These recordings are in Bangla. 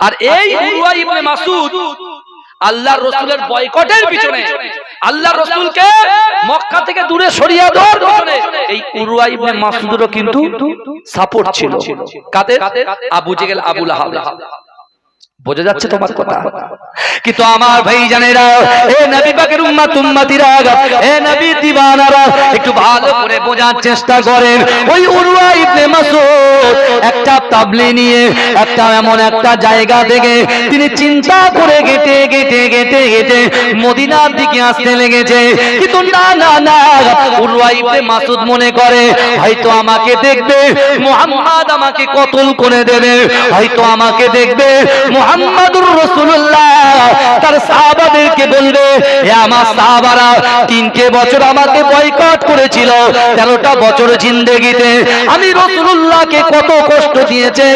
আর এই উরওয়া ইবনে মাসুদ আল্লাহর রসুলের বয়কটের পিছনে আল্লাহ রসুলকে মক্কা থেকে দূরে সরিয়ে দেওয়ার পিছনে এই উরওয়া ইবনে মাসুদেরও কিন্তু সাপোর্ট ছিল। কাদের? আবু জেগেল আবু লাহাব। বোঝা যাচ্ছে তোমার কথা। কিন্তু আমার ভাই জানেরা এ নবী পাকের উম্মত উম্মতিরা এ নবী দিওয়ানারা একটু ভালো করে বোঝার চেষ্টা করেন। ওই উরওয়া ইবনে মাসউদ একটা তাবলি নিয়ে একটা এমন একটা জায়গা থেকে তিনি চিন্তা করে গেটে গেটে গেটে গেটে মদিনার দিকে আসতে লেগেছে। কিন্তু না না না উরওয়া ইবনে মাসউদ মনে করে হয়তো আমাকে দেখবে মুহাম্মদ আমাকে কতল করে দেবে হয়তো আমাকে দেখবে মুহাম্মাদুর রসুল্লাহ তার সাহাবাদেরকে বলবে এ আমার সাহাবারা তিনটে বছর আমাকে বয়কট করেছিল। তেরোটা বছর জিন্দেগিতে আমি রসুল্লাহকে কত কষ্ট দিয়েছে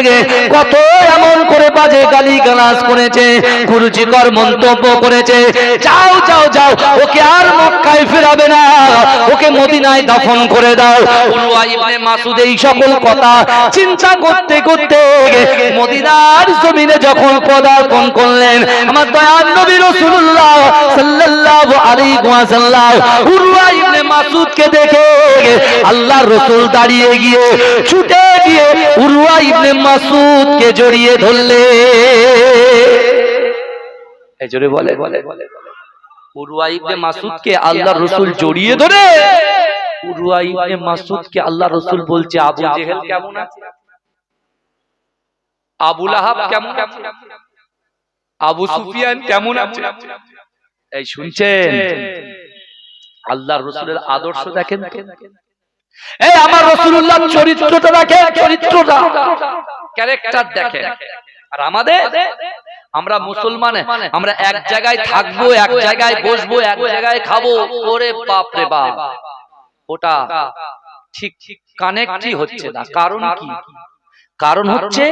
কত এমন করে বাজে গালি গালাজ করেছে কুরুচিকর মন্তব্য করেছে। যাও যাও যাও, ওকে আর মক্কায় ফেরাবে না। ওকে মদিনায় দাফন করে দাও। মাসুদ এই সকল কথা চিন্তা করতে করতে মদিনার জমিনে যখন পদার্পণ করলেন, আমার দয়াল নবী রাসূলুল্লাহ সাল্লাল্লাহু আলাইহি ওয়াসাল্লাম। উরওয়া ইবনে মাসুদকে দেখে আল্লাহর রাসূল দাঁড়িয়ে গিয়ে, ছুটে গিয়ে উরওয়া ইবনে মাসুদকে জড়িয়ে ধরলে। এই জোরে বলে বলে বলে উরওয়া ইবনে মাসুদকে আল্লাহর রাসূল জড়িয়ে ধরে। উরওয়া ইবনে মাসুদকে আল্লাহর রাসূল বলছে, আবু জেহেল কেমন আছে? আবু লাহাব কেমন আবু সুফিয়ান কেমন আছে? এই শুনছেন? আল্লাহর রসুলের আদর্শ দেখেন এই আমার রসুল্লাহ চরিত্রটা দেখেন চরিত্রটা। ক্যারেক্টার দেখেন। আর আমাদের? আমরা মুসলমান আমরা এক জায়গায় থাকব এক জায়গায় বসবো এক জায়গায় খাব। ওরে বাপ রে বাপ। ওটা ঠিক ঠিক কানেক্টই হচ্ছে না। কারণ কি? কারণ হচ্ছে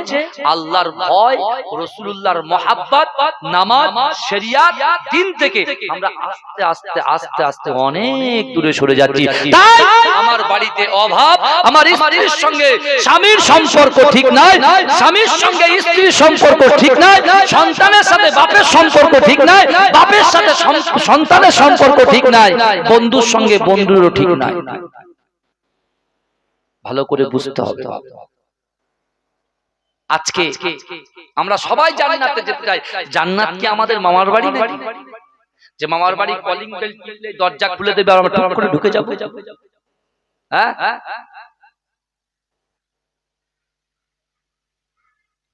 আল্লাহর ভয় রসুল্লাহর মহাব্বত নামাজ শরিয়াত দিন থেকে আমরা আস্তে আস্তে আস্তে আস্তে অনেক দূরে সরে যাচ্ছি। তাই আমার বাড়িতে অভাব আমার স্ত্রীর সঙ্গে স্বামীর সম্পর্ক ঠিক নাই স্বামীর সঙ্গে স্ত্রীর সম্পর্ক ঠিক নাই সন্তানের সাথে বাপের সম্পর্ক ঠিক নাই বাপের সাথে সন্তানের সম্পর্ক ঠিক নাই বন্ধুর সঙ্গে বন্ধুরও ঠিক নাই। ভালো করে বুঝতে হবে। আজকে আমরা সবাই জান্নাতে যেতে চাই। জান্নাত কি আমাদের মামার বাড়ি নাকি? যে মামার বাড়ি কলিং বেল টিপলে দরজা খুলে দেবে আর আমরা টুক করে ঢুকে যাব। হ্যাঁ?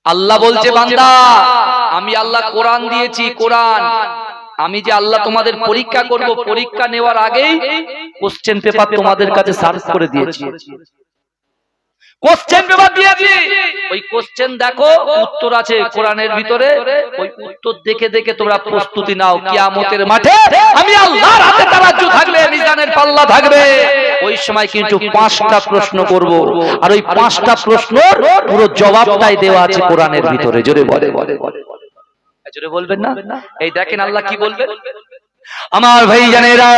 আল্লাহ বলছে বান্দা আমি আল্লাহ কোরআন দিয়েছি কোরআন। আমি যে আল্লাহ তোমাদের পরীক্ষা করব পরীক্ষা নেওয়ার আগেই কোশ্চেন পেপার তোমাদের কাছে সার্চ করে দিয়েছি। কোশ্চেন পেপার দিয়েছি ওই কোশ্চেন দেখো, উত্তর আছে কোরআনের ভিতরে। ওই উত্তর দেখে দেখে তোমরা প্রস্তুতি নাও, কিয়ামতের মাঠে। আমি আল্লাহর হাতে তারাজ্জু থাকবে মিজানের পাল্লা থাকবে। ওই সময় কিন্তু পাঁচটা প্রশ্ন করব। আর ওই পাঁচটা প্রশ্নর পুরো জবাবটাই দেওয়া আছে কোরআনের ভিতরে। জোরে বলে। জোরে বলবেন না? এই দেখেন আল্লাহ কি বলবেন? আমার ভাই জানেরা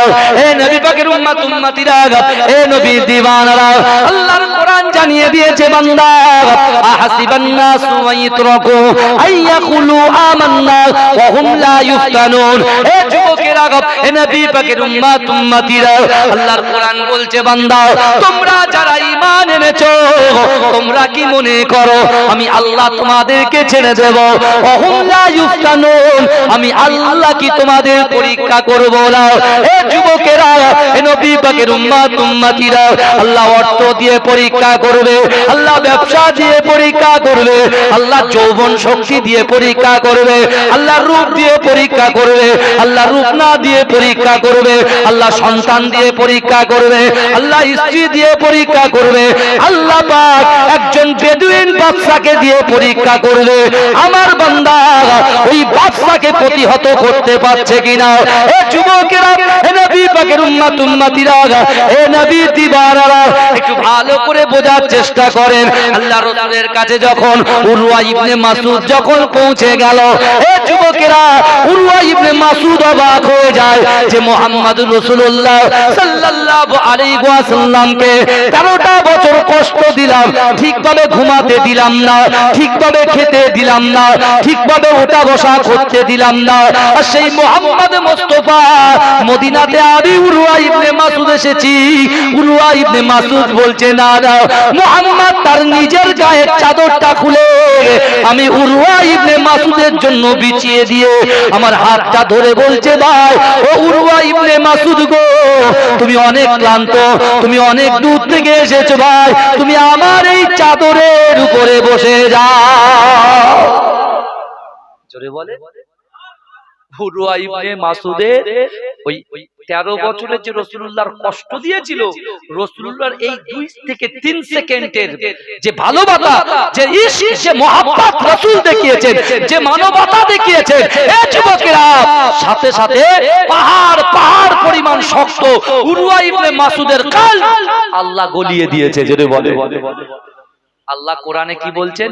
এ নবী পাকের উম্মত, উম্মতিরা এ নবী দিওয়ানারা, আল্লাহর কোরআন জানিয়ে দিয়েছে বান্দা আহাসিবান নাস ওয়াইতরাকু আইয়াকুলু আমান্না ওয়া হুম লা ইফতানুন এ যুবকেরা এ নবী পাকের উম্মত, উম্মতিরা, আল্লাহর কোরআন বলছে বান্দা, তোমরা যারা এনেছো তোমরা কি মনে করো, আমি আল্লাহ তোমাদেরকে ছেড়ে দেব? আমি আল্লাহ কি তোমাদের পরীক্ষা করব না? এ যুবকেরা এ নবী পাকের উম্মত উম্মতিরা আল্লাহ অর্থ দিয়ে পরীক্ষা করবে, আল্লাহ ব্যবসা দিয়ে পরীক্ষা করবে, আল্লাহ যৌবন শক্তি দিয়ে পরীক্ষা করবে, আল্লাহ রূপ দিয়ে পরীক্ষা করবে, আল্লাহ রূপ না দিয়ে পরীক্ষা করবে, আল্লাহ সন্তান দিয়ে পরীক্ষা করবে, আল্লাহ স্ত্রী দিয়ে পরীক্ষা করবে আল্লাহ একজন বেদুইন বাদশাকে দিয়ে পরীক্ষা করবে আমার বান্দা ওই বাদশাকে প্রতিহত করতে পারছে কিনা? এ যুবকেরা, এ নবী পাকের উম্মাত, উম্মাতিরা, এ নবী দিবারারা, একটু ভালো করে বোঝার চেষ্টা করেন। আল্লাহ রাসূলের কাছে যখন উরওয়া ইবনে মাসুদ যখন পৌঁছে গেল, এ যুবকেরা, উরওয়া ইবনে মাসুদ অবাক হয়ে যায় যে মুহাম্মদুর রাসূলুল্লাহ সাল্লাল্লাহু আলাইহি ওয়াসাল্লামকে 13টা বছর কষ্ট দিলাম ঠিকভাবে ঘুমাতে দিলাম না ঠিকভাবে খেতে দিলাম না ঠিকভাবে ওঠা বসা করতে দিলাম না। আর সেই মোহাম্মদ মোস্তফা, মদিনাতে আমি উরুয়া ইবনে মাসুদ এসেছি। উরুয়া ইবনে মাসুদ বলছে, না না, মোহাম্মদ তার নিজের গায়ের চাদরটা খুলে, আমি উরুয়া ইবনে মাসুদের জন্য বিছিয়ে দিয়ে আমার হাতটা ধরে বলছে, ভাই, ও উরুয়া ইবনে মাসুদ গো, তুমি অনেক ক্লান্ত, তুমি অনেক দূর থেকে এসেছ, ভাই। তুমি আমার এই চাদরের উপরে বসে যাও। জোরে বলে। ভুরুয়া ইবনে মাসুদের ওই তেরো বছরের যে রসুল্লাহর কষ্ট দিয়েছিল রসুল্লাহর এই দুই থেকে তিন সেকেন্ডের যে ভালোবাসা যে ইশক যে মহাব্বত রসুল দেখিয়েছেন যে মানবতা দেখিয়েছেন এ যুবকেরা সাথে সাথে পাহাড় পাহাড় পরিমাণ শক্ত উরুয়া ইবনে মাসুদের কাল আল্লাহ গলিয়ে দিয়েছে যদি বলে আল্লাহ কোরআনে কি বলছেন?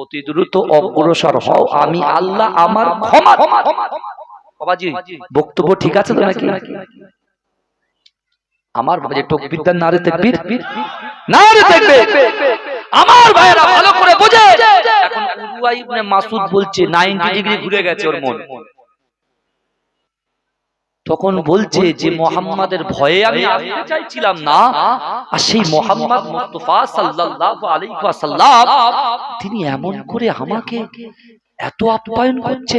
অতি দ্রুত অগ্রসর হও। আমি আল্লাহ আমার ক্ষমা বাবাজি বক্তব্য ঠিক আছে তো নাকি? আমার ভাই টকবিদ্যার নারে তেকবির নারে তেকবির আমার ভাইরা ভালো করে বোঝে। এখন উরওয়া ইবনে মাসুদ বলছে 90 ডিগ্রি ঘুরে গেছে ওর মন। তখন বলছে যে মোহাম্মদের ভয়ে আমি আসতে চাইছিলাম না। আর সেই মোহাম্মদ মুস্তাফা সাল্লাল্লাহু আলাইহি ওয়াসাল্লাম তিনি এমন করে আমাকে এত আপ্যায়ন করছে।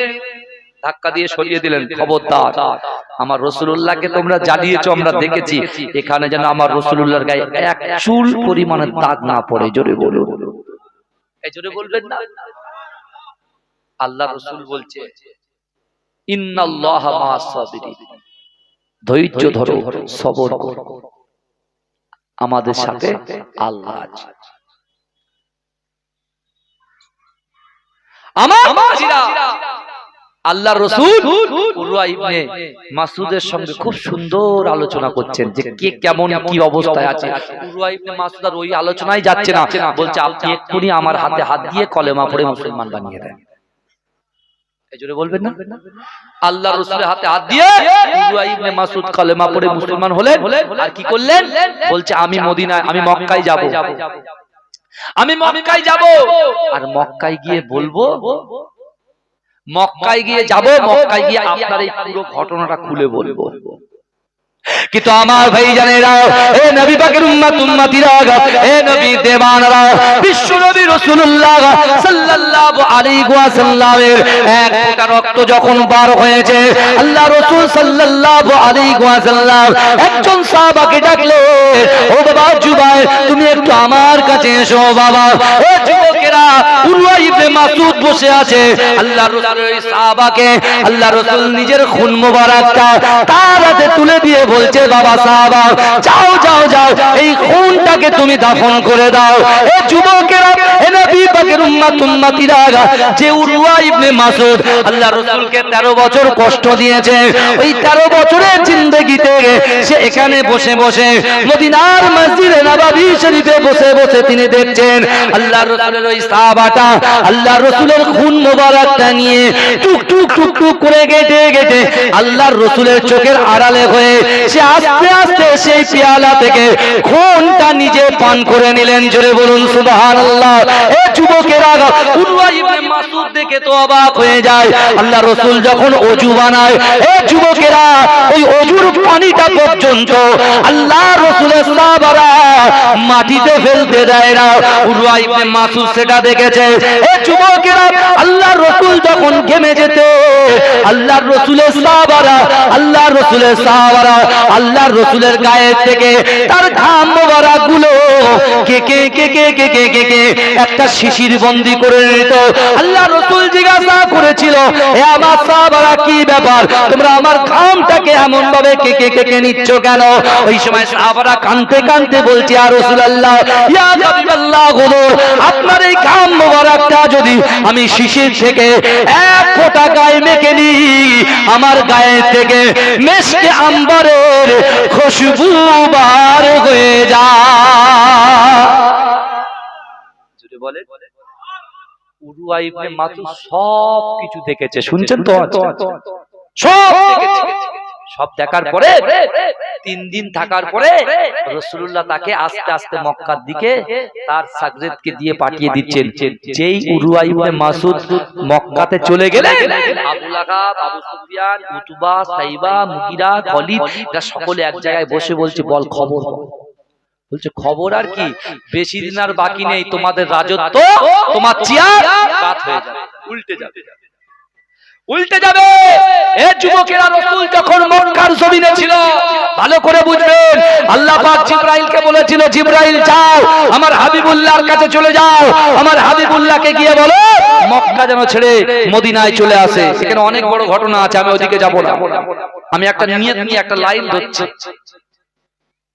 ধাক্কা দিয়ে সরিয়ে দিলেন খবরদার। আমার রসুল্লাহকে তোমরা জানিয়েছো আমরা দেখেছি। এখানে যেন আমার রসুল্লাহর গায়ে এক চুল পরিমাণের দাগ না পড়ে জোরে বলো এই জোরে বলবেন না? আল্লাহ রসুল বলছে ইন্নাল্লাহ ধৈর্য ধরো সবর করো। আমাদের সাথে আল্লাহ আছে। আমার আল্লাহ রসুল ইবনে মাসুদের সঙ্গে খুব সুন্দর আলোচনা করছেন যে কে কেমন কি অবস্থায় আছে। উরওয়া ইবনে মাসুদ আর ওই আলোচনায় যাচ্ছে না। বলছে আপনি এক্ষুনি আমার হাতে হাত দিয়ে কলেমা পড়ে মুসলমান বানিয়ে দেন। এই জোরে বলবেন না? আল্লাহ রসুলের হাতে হাত দিয়ে উরওয়া ইবনে মাসুদ কলেমা পড়ে মুসলমান হলেন। আর কি করলেন? বলছে আমি মদিনায় আমি মক্কায় যাব। আমি মক্কায় যাব। আর মক্কায় গিয়ে বলব মক্কায় গিয়ে যাব মক্কায় গিয়ে আপনার এই পুরো ঘটনাটা খুলে বলব। কিন্তু আমার ভাই জানেরা এ নবী পাকের উম্মত উম্মতিরা এ নবী দেবানরা বিশ্ব নবী রাসূলুল্লাহ সাল্লাল্লাহু আলাইহি এক ফোঁটা রক্ত যখন হয়েছে, আল্লাহ রাসূল সাল্লাল্লাহু আলাইহি একজন সাহাবাকে ডাকলে, ও বাবা জুবাই, তুমি একটু আমার কাছে এসো বাবা। ও যুবকেরা ইবনে মাসুদ বসে আছে, আল্লাহ রাসূলের সাহাবাকে, আল্লাহ রাসূল নিজের খুন মোবারকটা তার হাতে তুলে দিয়ে বলছে বাবা সাহাবা যাও যাও যাও এই খুনটাকে তুমি দাফন করে দাও। এ যুবকেরা এ নবী পাকের আল্লাহ রাসূলকে 13 বছর কষ্ট দিয়েছে। ওই 13 বছরের জিন্দেগিতে সে এখানে বসে বসে মদিনার মসজিদে নববী শরীফে বসে বসে তিনি দেখছেন আল্লাহ রাসূলের ওই সাহাবাটা, আল্লাহ রাসূলের খুন মোবারকটা নিয়ে টুক টুক টুক টুক করে গেটে গেটে আল্লাহর রাসূলের চোখের আড়ালে হয়ে সে আস্তে আস্তে সেই পেয়ালা থেকে খুনটা নিজে পান করে নিলেন। জোরে বলুন, সুবহানাল্লাহ। এ উরওয়া ইবনে মাসউদ দেখে তো অবাক হয়ে যায়। আল্লাহ রাসূল যখন ওযু বানায়, এ যুবকেরা, ওই ওযুর পানিটা পর্যন্ত আল্লাহ রাসূলের সাহাবারা মাটিতে ফেলতে দেয় না। উরওয়া ইবনে মাসউদ সেটা দেখেছে। এ যুবকেরা আল্লাহ রাসূল যখন ঘেমে যেত, আল্লাহর রাসূলের সাহাবারা, আল্লাহর রাসূলের সাহাবারা, আল্লাহর রাসূলের গায়ে থেকে তার ঘাম মোবারক কে কে কে কে কে কে একটা শিশির বন্ধ বন্দি করে নিত আল্লাহ রসুল জিজ্ঞাসা করেছিল, এ আমার সাহাবারা কি ব্যাপার? তোমরা আমার ঘামটাকে এমন ভাবে কে কে কে কে নিচ্ছ কেন? ওই সময় সাহাবারা কানতে কানতে বলছে আর রসুল আল্লাহ আপনার এই ঘাম মোবারকটা যদি আমি শিশির থেকে এক ফোঁটা গায়ে মেখে নিই, আমার গায়ে থেকে মেশকে আম্বরের খুশবু বার হয়ে যায়। যদি বলে উরুয়া ইবনে মাসুদ সব কিছু দেখেছে। শুনছেন তো সব দেখেছে। সব দেখার পরে তিন দিন থাকার পরে রসুল্লাহ তাকে আস্তে আস্তে মক্কার দিকে তার সাগরেদকে দিয়ে পাঠিয়ে দিচ্ছেন। যেই উরুয়া ইবনে মাসুদ মক্কাতে চলে গেলেন। Abu Lahab Abu Sufyan Utba Shaiba Mughira Khalid সকলে এক জায়গায় বসে বলছে বল খবর। বলছে খবর আর কি? বেশি দিন আর বাকি নেই তোমাদের রাজত্ব তোমার চেয়ার কাত হয়ে যাবে। উল্টে যাবে। উল্টে যাবে। এ যুবকেরা রসুল যখন মক্কার জমিনে ছিল ভালো করে বুঝবেন আল্লাহ পাক জিব্রাইলকে বলেছিল জিব্রাইল যাও আমার হাবিবুল্লাহর কাছে চলে যাও। আমার হাবিবুল্লাহকে গিয়ে বলো মক্কা যেন ছেড়ে মদিনায় চলে আসে। এখানে অনেক বড় ঘটনা আছে আমি ওদিকে যাব না। আমি একটা নিয়ত নিয়ে একটা লাইন ধরছি।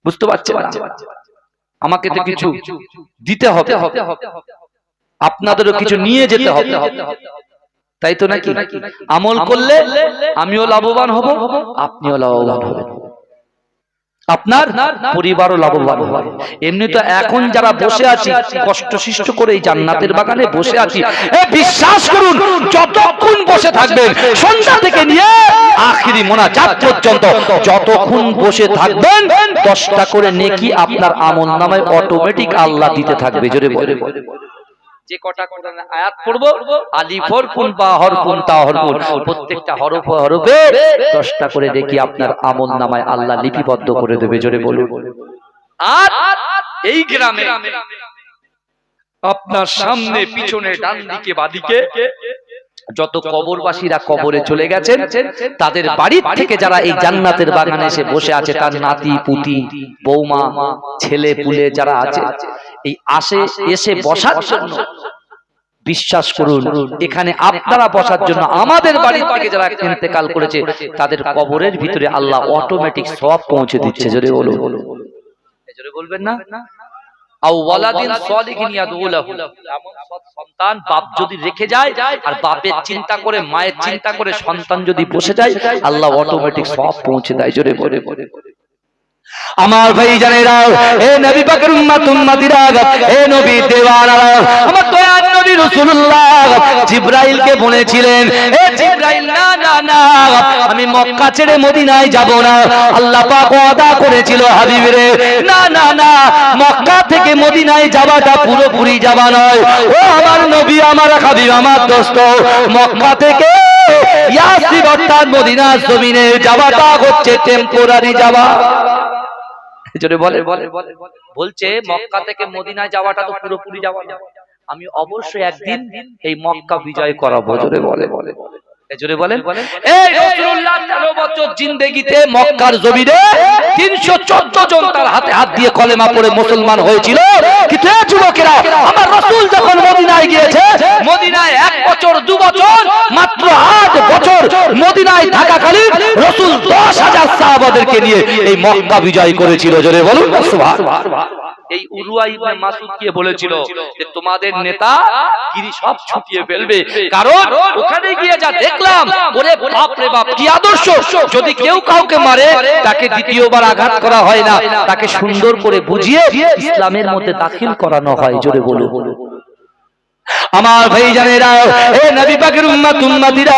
বুঝতে পারছেন? না? আমাকে তো কিছু দিতে হবে। আপনাদেরও কিছু নিয়ে যেতে হবে। তাই তো নাকি? আমল করলে আমিও লাভবান হব। আপনিও লাভবান হবেন। আপনার পরিবারও লাভবান হবে। এমনি তো এখন যারা বসে আছি কষ্ট সৃষ্ট করে এই জান্নাতের বাগানে বসে আছি। এ বিশ্বাস করুন যতক্ষণ বসে থাকবেন সন্ধ্যা থেকে নিয়ে আখিরি মোনাজাত পর্যন্ত যতক্ষণ বসে থাকবেন দশটা করে নেকি আপনার আমল নামায় অটোমেটিক আল্লাহ দিতে থাকবে। জোরে বলে যে কটা কোরআন আয়াত পড়ব আলিফর কোন বা তা প্রত্যেকটা হরফ হরফে দশটা করে দেখি আপনার আমল নামায় আল্লাহ লিপিবদ্ধ করে দেবে জোরে বলুন। আর এই গ্রামে আপনার সামনে পিছনে ডান দিকে বাদিকে যত কবরবাসীরা কবরে চলে গেছেন তাদের বাড়ি থেকে যারা এই জান্নাতের বাগানে এসে বসে আছে তার নাতি পুতি বৌমা ছেলে পুলে যারা আছে এই আসে এসে বসার জন্য বিশ্বাস করুন এখানে আপনারা বসার জন্য আমাদের বাড়ি থেকে যারা ইন্তেকাল করেছে তাদের কবরের ভিতরে আল্লাহ অটোমেটিক সব পৌঁছে দিচ্ছে। জোরে বলো জোরে বলবেন না? সন্তান বাপ যদি রেখে যায় আর বাপের চিন্তা করে মায়ের চিন্তা করে সন্তান যদি বসে যায় আল্লাহ অটোমেটিক সব পৌঁছে দেয় জোরে বলে। বলে আমার ভাই জানেরা, এ নবী পাকের উম্মত উম্মতিরা, এ নবী দেওয়ানারা, আমার দয়ার নবী রাসূলুল্লাহ জিবরাইলকে বলেছিলেন, এ জিবরাইল, না না না, আমি মক্কা ছেড়ে মদিনায় যাব না। আল্লাহ পাক ওয়াদা করেছিল, হাবিবরে, না না না, মক্কা থেকে মদিনায় যাওয়াটা পুরোপুরি যাওয়া নয়। ও আমার নবী, আমার হাবিব, আমার দোস্ত, মক্কা থেকে ইয়াসির অর্থাৎ মদিনার জমিনে যাওয়াটা হচ্ছে টেম্পোরারি যাওয়া। জোরে বলে। বলে বলে বলছে মক্কা থেকে মদিনায় যাওয়াটা তো পুরোপুরি যাওয়া না আমি অবশ্যই একদিন এই মক্কা বিজয় করাবো। জোরে বলে বলে। জোরে বলেন। এই রাসূলুল্লাহ 13 বছর জিন্দেগিতে মক্কার জমিনে 314 জন তার হাতে হাত দিয়ে কলেমা পড়ে মুসলমান হয়েছিল। কিন্তু এই যুবকেরা আমার রাসূল যখন মদিনায় গিয়েছে মদিনায় এক বছর দু বছর মাত্র আট বছর মদিনায় থাকাকালীন রাসূল 10000 সাহাবাদেরকে নিয়ে এই মক্কা বিজয় করেছিল। জোরে বলুন সুবহানাল্লাহ এই উরুয়া ইবনে মাসুদ কে বলেছিল যে তোমাদের নেতা গিরি সব ছুটিয়ে ফেলবে। কারণ ওখানে গিয়ে যা দেখলাম ওরে বাপ রে বাপ, কি আদর্শ? যদি কেউ কাউকে মারে, তাকে দ্বিতীয়বার আঘাত করা হয় না। তাকে সুন্দর করে বুঝিয়ে ইসলামের মধ্যে দাখিল করানো হয়, জোরে বলুন। আমার ভাই জানেরা এ নবী পাকের উম্মত, উম্মতিরা,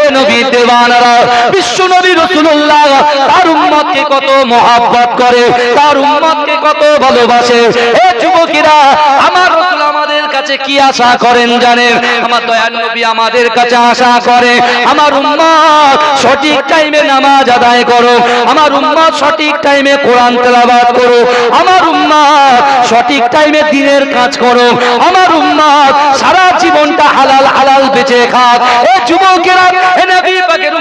এ নবী দেওয়ানারা, বিশ্ব নবী রাসূলুল্লাহ, তার উম্মতকে কত মহব্বত করে, তার উম্মতকে কত ভালোবাসে। এ যুবকেরা, আমার রাসূল কাছে কি আশা করেন জানেন? আমার দয়াল নবী আমাদের কাছে আশা করে। আমার উম্মত সঠিক টাইমে নামাজ আদায় করো আমার উম্মত সঠিক টাইমে কোরআন তেলাওয়াত করো আমার উম্মত সঠিক টাইমে দিনের কাজ করো আমার উম্মত সারা জীবনটা হালাল হালাল বেঁচে খাক এ যুবকেরা, এ নবী পাকের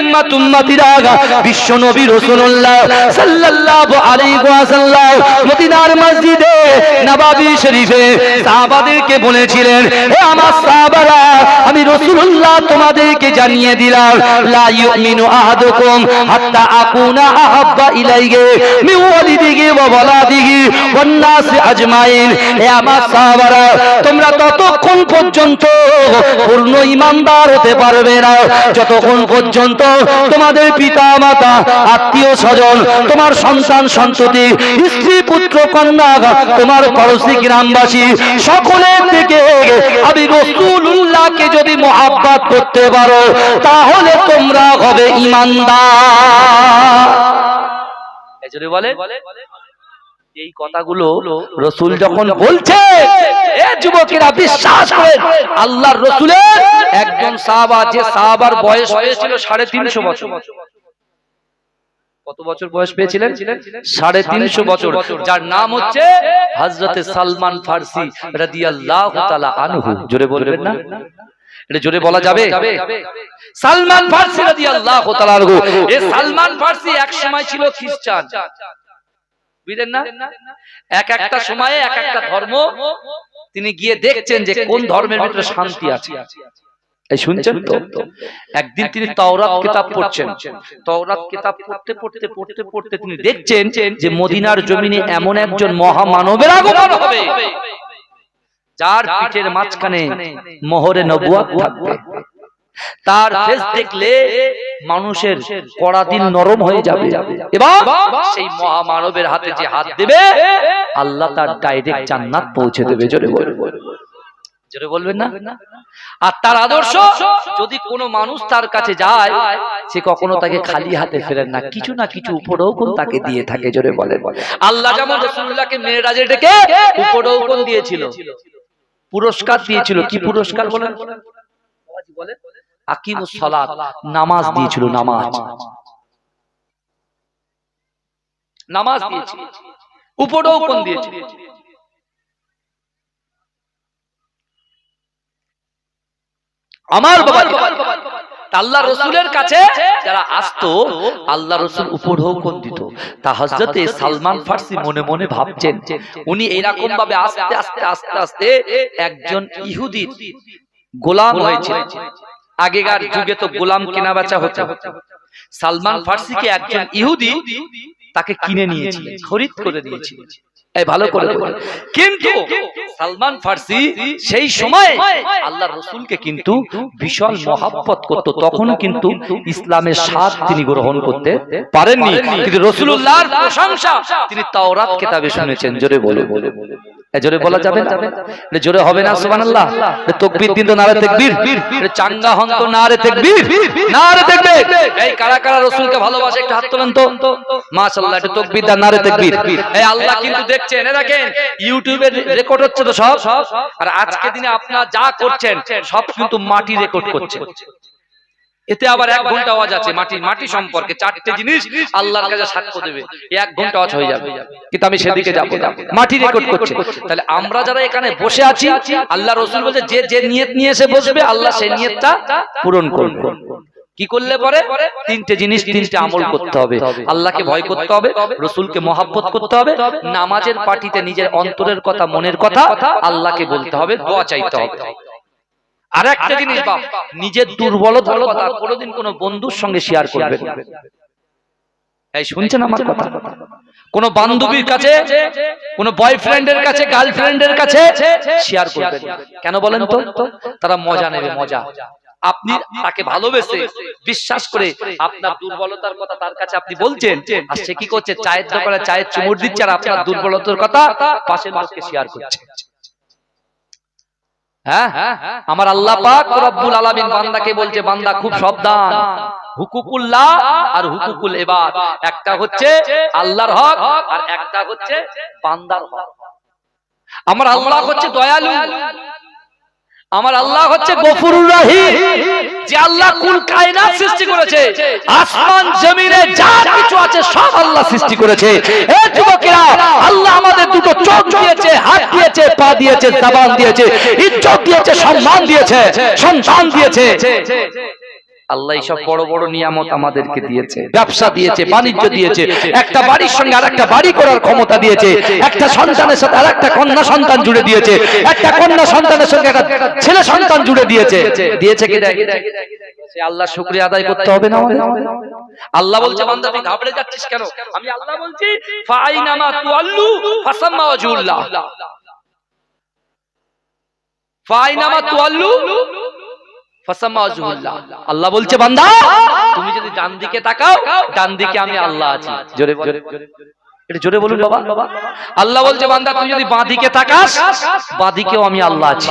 বিশ্ব নবী রাসূলুল্লাহ সাল্লাল্লাহু আলাইহি ওয়াসাল্লাম মদিনার মসজিদে নবাবী শরীফে সাহাবাদেরকে বলেছিলেন, হে আমার সাহাবারা, আমি রাসূলুল্লাহ তোমাদেরকে জানিয়ে দিলাম, লা ইউমিনু আহাদুকুম হাত্তা আকুনা আহাব্বা ইলাইহি ওয়ালিদিহি ওয়া ওয়ান নাস আজমাইন। হে আমার সাহাবারা, তোমরা ততক্ষণ পর্যন্ত পূর্ণ ইমানদার হতে পারবে না। যতক্ষণ পর্যন্ত তোমাদের পিতা, মাতা, আত্মীয়, স্বজন, তোমার সন্তান, সন্ততি, স্ত্রী, পুত্র, কন্যা, তোমার পড়োশী, গ্রামবাসী, সকলের থেকে আমি রসুল্লাহকে যদি মহাব্বাত করতে পারো, তাহলে তোমরা হবে ইমানদার। বলে এই কথাগুলো রসুল যখন বলছে এ যুবকেরা বিশ্বাস করেন আল্লাহর রসুলের একজন সাহাবা যে সাহাবার বয়স হয়েছিল সাড়ে তিনশো বছর। কত বছর বয়স পেয়েছিলেন? সাড়ে তিনশো বছর। যার নাম হচ্ছে হজরতে সালমান ফার্সি রাদিয়াল্লাহু আনহু। জোরে বলবেন না? এটা জোরে বলা যাবে? সালমান ফার্সি রাদিয়াল্লাহু আনহু। এই সালমান ফার্সি এক সময় ছিল খ্রিস্টান। বুঝলেন না? এক একটা সময়ে এক একটা ধর্ম তিনি গিয়ে দেখছেন যে কোন ধর্মের ভিতরে শান্তি আছে। এই শুনছেন তো? একদিন তিনি তাওরাত কিতাব পড়ছেন। তাওরাত কিতাব পড়তে পড়তে পড়তে পড়তে তিনি দেখছেন যে মদিনার জমিনে এমন একজন মহামানবের আগমন হবে। যার পিঠের মাঝখানে মোহরে নবুয়াত থাকবে। তার ফেস দেখলে মানুষের কড়া নরম হয়ে যাবে। এবং সেই মহামানবের হাতে যে হাত দেবে আল্লাহ তার ডাইরেক্ট জান্নাত পৌঁছে দেবে জোরে বলবে জোরে বলবেন না? আর তার আদর্শ যদি কোনো মানুষ তার কাছে যায় সে কখনো তাকে খালি হাতে ফেরেন না কিছু না কিছু উপরৌকন তাকে দিয়ে থাকে জোরে বলে আল্লাহ যেমন রসুল্লাহকে মেয়েরাজে ডেকে উপরৌকন দিয়েছিল? পুরস্কার দিয়েছিল কি পুরস্কার বলেন? বলে আকিমুস সালাত নামাজ দিয়েছিল নামাজ। নামাজ। দিয়েছিল। উপরৌকন দিয়েছিল? আমার বাবা আল্লাহ রসুলের কাছে যারা আসতো আল্লাহ রসুল উপঢৌকন দিত? তা হজরতে সালমান ফার্সি মনে মনে ভাবছেন উনি এইরকম ভাবে আস্তে আস্তে আস্তে আস্তে একজন ইহুদির গোলাম হয়েছিলেন আগেকার যুগে তো গোলাম কেনা বেচা হতো। সালমান ফার্সিকে একজন ইহুদি তাকে কিনে নিয়েছিল খরিদ করে নিয়েছিল এই ভালো করে কিন্তু সালমান ফার্সি সেই সময় আল্লাহ রসুলকে কিন্তু বিশাল মহাব্বত করত। তখন কিন্তু ইসলামের স্বাদ তিনি গ্রহণ করতে পারেননি। কিন্তু রসুল্লাহর প্রশংসা তিনি তাওরাত কেতাবে শুনেছেন জোরে বলে। বলে। এ জোরে বলা যাবে না? জোরে হবে না সুবহানাল্লাহ। তাকবীর দিন তো নারে তাকবীর চাঙ্গা হন তো নারে তাকবীর। নারে তাকবীর। এই কারা কারা রাসূলকে ভালোবাসে একটু হাত তোলেন তো। মাশাআল্লাহ এটা তাকবীর দা নারে তাকবীর। এই আল্লাহ কিন্তু দেখছেন এ দেখেন ইউটিউবে রেকর্ড হচ্ছে তো সব। আর আজকে দিনে আপনারা যা করছেন সব কিন্তু মাটি রেকর্ড করছে। এতে আবার এক ঘণ্টা আওয়াজ আছে, মাটি মাটি সম্পর্কে চারটে জিনিস আল্লাহর কাছে সাক্ষ্য দেবে। এক ঘণ্টা আওয়াজ হয়ে যাবে। কিন্তু আমি সেদিকে যাব মাটি রেকর্ড করছে। তাহলে আমরা যারা এখানে বসে আছি, আল্লাহ রসুল বলছে, যে যে নিয়ত নিয়ে এসে বসবে, আল্লাহ সেই নিয়তটা পূরণ করবে। কি করলে পরে? তিনটে জিনিস, তিনটে আমল করতে হবে। আল্লাহকে ভয় করতে হবে, রসুলকে মহাব্বত করতে হবে, নামাজের পার্টিতে নিজের অন্তরের কথা, মনের কথা আল্লাহকে বলতে হবে, দোয়া চাইতে হবে। আর একটা জিনিস বাপ নিজের দুর্বলতার কথা কোনোদিন কোনো বন্ধুর সঙ্গে শেয়ার করবে এই শুনছেন আমার কথা? কোন বান্ধবীর কাছে কোন বয়ফ্রেন্ডের কাছে গার্লফ্রেন্ডের কাছে শেয়ার করবেন। কেন বলেন তো? তারা মজা নেবে মজা। আপনি তাকে ভালোবেসে বিশ্বাস করে আপনার দুর্বলতার কথা তার কাছে আপনি বলছেন। আর সে কি করছে? চায়ের দোকানে চায়ের চুমুর দিচ্ছে আর আপনার দুর্বলতার কথা পাশের লোককে শেয়ার করছে। হ্যাঁ? আমার আল্লাহ পাক রব্বুল আলামিন বান্দাকে বলছে, বান্দা খুব সাবধান। হুকুকুল্লাহ আর হুকুকুল এবার একটা হচ্ছে আল্লাহর হক আর একটা হচ্ছে বান্দার হক। আমার আল্লাহ হচ্ছে দয়ালু। আমার আল্লাহ হচ্ছে গফুরুর রাহিম, যে আল্লাহ কুল কায়নাত সৃষ্টি করেছে, আসমান, জমিনে যা কিছু আছে সব আল্লাহ সৃষ্টি করেছে। এ যুবকেরা, আল্লাহ আমাদের দুটো চোখ দিয়েছে, হাত দিয়েছে, পা দিয়েছে, জবান দিয়েছে, ইজ্জত দিয়েছে, সম্মান দিয়েছে, সন্তান দিয়েছে। আল্লাহ এইসব বড় বড় নিয়ামত আমাদেরকে দিয়েছে। ব্যবসা দিয়েছে বাণিজ্য দিয়েছে একটা বাড়ির সঙ্গে আর একটা বাড়ি করার ক্ষমতা দিয়েছে একটা সন্তানের সাথে আর একটা কন্যা সন্তান জুড়ে দিয়েছে একটা কন্যা সন্তানের সঙ্গে একটা ছেলে সন্তান জুড়ে দিয়েছে। দিয়েছে কি? আল্লাহ শুক্রিয়া আদায় করতে হবে না আল্লাহ বলছে বান্দা তুই ঘাবড়ে যাচ্ছিস কেন? আমি আল্লাহ বলছি ফাইনামা তুআল্লু ফাসাম্মা ওয়াজহুল্লাহ। ফাইনামা তুআল্লু আল্লাহ বলছে বান্দা তুমি যদি ডান দিকে তাকাও ডান দিকে আমি আল্লাহ আছি। জোরে বল এটা জোরে বলুন বাবা। আল্লাহ বলছে বান্দা তুমি যদি বাঁ দিকে তাকাস বাঁ দিকেও আমি আল্লাহ আছি।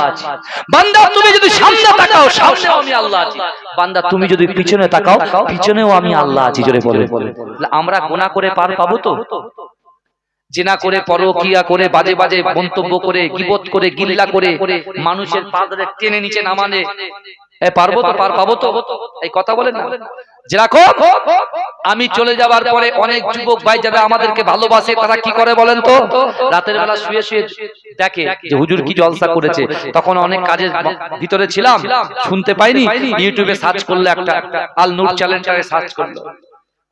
বান্দা তুমি যদি সামনে তাকাও সামনেও আমি আল্লাহ আছি। বান্দা তুমি যদি পিছনে তাকাও পিছনেও আমি আল্লাহ আছি। জোরে বলে আমরা গোনা করে পার পাবো তো? জেনা করে পরকিয়া করে বাজে বাজে মন্তব্য করে গিবত করে গিল্লা করে মানুষের পা ধরে টেনে নিচে নামানে পারব তো পার পাবো তো? এই কথা বলেন না। যেরকম আমি চলে যাবার পরে অনেক যুবক ভাই যারা আমাদেরকে ভালোবাসে তারা কি করে বলেন তো? রাতের বেলা শুয়ে শুয়ে দেখে যে হুজুর কি জলসা করেছে। তখন অনেক কাজের ভিতরে ছিলাম শুনতে পাইনি ইউটিউবে সার্চ করলে একটা আল নূর চ্যানেলটাকে সার্চ করল।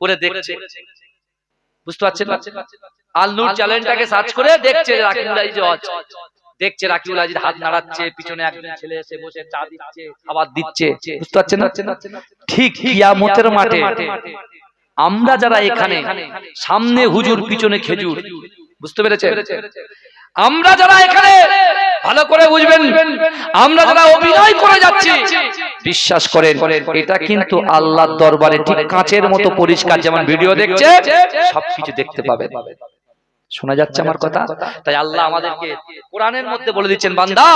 করে দেখছে। বুঝতে পারছেন না? আল নূর চ্যানেলটাকে সার্চ করে দেখছে আজিজ হজ। দেখছে রাকিবুল আজিজ, হাত নাড়াচ্ছে, পিছনে একজন ছেলে এসে বসে চা দিচ্ছে, খাবার দিচ্ছে। বুঝতে পারছেন না? ঠিক কিয়ামতের মাঠে আমরা যারা এখানে, সামনে হুজুর, পিছনে খেজুর, বুঝতে পেরেছে আমরা যারা এখানে, ভালো করে বুঝবেন, আমরা যারা অভিনয় করে যাচ্ছি, বিশ্বাস করেন, এটা কিন্তু আল্লাহর দরবারে ঠিক কাঁচের মতো পরিষ্কার, যেমন ভিডিও দেখছে, সবকিছু দেখতে পাবে শোনা যাচ্ছে আমার কথা? তাই আল্লাহ আমাদেরকে কোরআনের মধ্যে বলে দিচ্ছেন বান্দা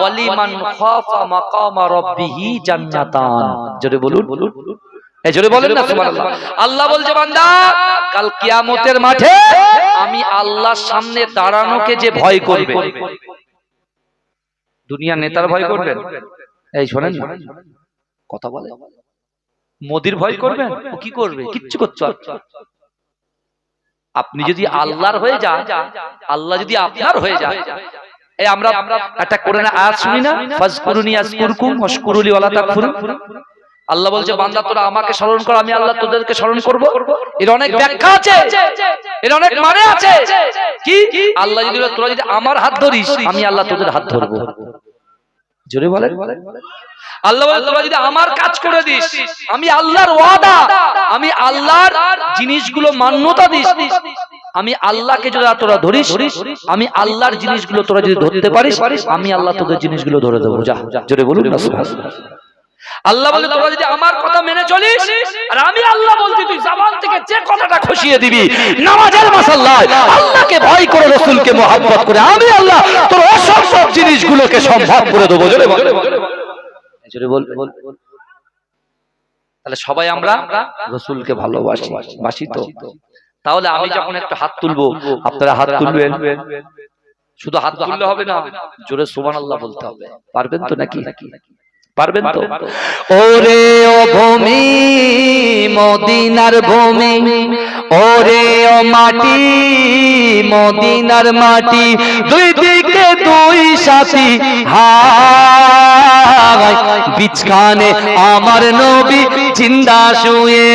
ওয়ালিমান খাফা মাকামা রাব্বিহি জান্নাতান। জোরে বলুন। এই জোরে বলেন না সুবহানাল্লাহ। আল্লাহ বলছে বান্দা কাল কিয়ামতের মাঠে আমি আল্লাহর সামনে দাঁড়ানোকে যে ভয় করবে। দুনিয়া নেতার ভয় করবেন এই শোনেন না। কথা বলে? মোদির ভয় করবেন ও কি করবে? কিচ্ছু করছ আপনি যদি আল্লাহর হয়ে যান আল্লাহ যদি আপনার হয়ে যান। এই আমরা একটা কোরআনে আয়াত শুনি না? ফাজকুরুনি আজকুরকুম ওয়াশকুরুলি ওয়ালা তাকফুরুন। আল্লাহ বলছে বান্দা তোরা আমাকে স্মরণ কর আমি আল্লাহ তোদেরকে স্মরণ করব। এর অনেক ব্যাখ্যা আছে। এর অনেক মানে আছে। কি? আল্লাহ যদি তোরা যদি আমার হাত ধরিস আমি আল্লাহ তোদের হাত ধরবো। জোরে বলে আমি আল্লাহর জিনিসগুলো তোরা যদি ধরতে পারিস, আমি আল্লাহ তোদের জিনিসগুলো ধরে দেবো। যা, জোরে বলুন আল্লাহ বলে, তোরা যদি আমার কথা মেনে চলিস, আর আমি আল্লাহ বলছি, তুই জাবান থেকে যে কথাটা খুশিয়ে দিবি আল্লাহকে করে করে, আমি আল্লাহ তোর অসম্ভব জিনিসগুলোকে সম্ভব করে দেবো। জোরে বল। জোরে বল তাহলে সবাই আমরা রসুলকে ভালোবাসি বাসি তো। তাহলে আমি যখন একটা হাত তুলবো আপনারা হাত তুলবেন? শুধু হাত তুললে হবে না। জোরে সুবান আল্লাহ বলতে হবে। পারবেন তো নাকি? পারবেন তো? ওরে ও ভূমি মদিনার ভূমি ওরে ও মাটি মদিনার মাটি দুই দিকে দুই সাথী হাই বিছখানে আমার নবী জিন্দা শুয়ে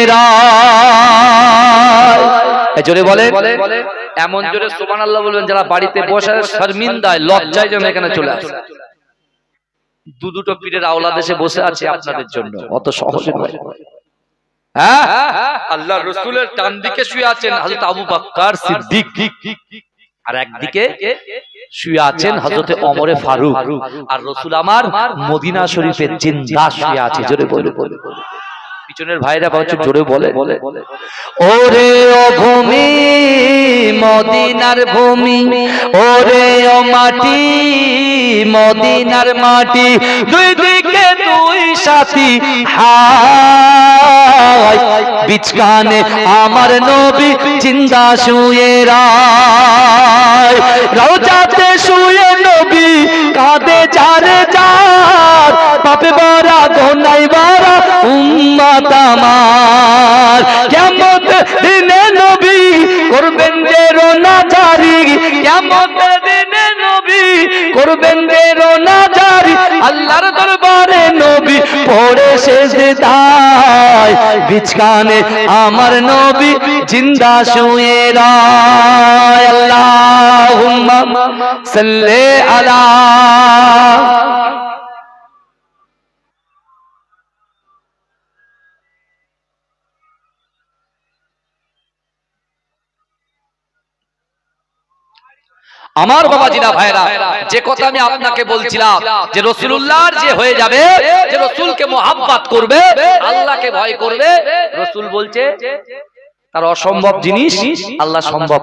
জোরে বলে। এমন জোরে সুবহানাল্লাহ বলবেন যারা বাড়িতে বসে শর্মিন্দায় লজ্জায় যেন এখানে চলে আসে। দু দুটো পীরের আওলা দেশে বসে আছে আপনাদের জন্য। অত সহজে নয়। হ্যাঁ? আল্লাহ রসুলের টান দিকে শুয়ে আছেন আবু বাক্কার সিদ্দিক। আর একদিকে শুয়ে আছেন অমরে ফারুক। আর রসুল আমার মদিনা শরীফের চিন্তা শুয়ে আছে। জোরে বলে বলে পিছনের ভাইরা বলছে জোরে বলে। ওরে ও ভূমি, মদিনার ভূমি, ওরে ও মাটি, মদিনার মাটি, দুই দিকে দুই সাথী হাই বিচকানে আমার নবী জিন্দা শুয়ে রায়। রওজাতে শুয়ে নবী কাঁদে যারে যার পাপে বরা গোনাই বরা উম্মত আমার। কেমন দিনে নবী করবেন যে রোনা জারি কেমন দিনে নবী করবেন যে রোনা জারি আল্লাহর দরবারে নবী পড়ে শেষে দায় বিছকানে আমার নবী জিন্দা শুয়ে রায়। আল্লাহুম্মা সাল্লি আলা আমার বাবা জিনা ভাইরা, যে কথা আমি আপনাকে বলছিলাম, যে রসুল্লাহর যে হয়ে যাবে, যে রসুলকে মোহাম্মত করবে, আল্লাহকে ভয় করবে, রসুল বলছে, তার অসম্ভব জিনিস আল্লাহ সম্ভব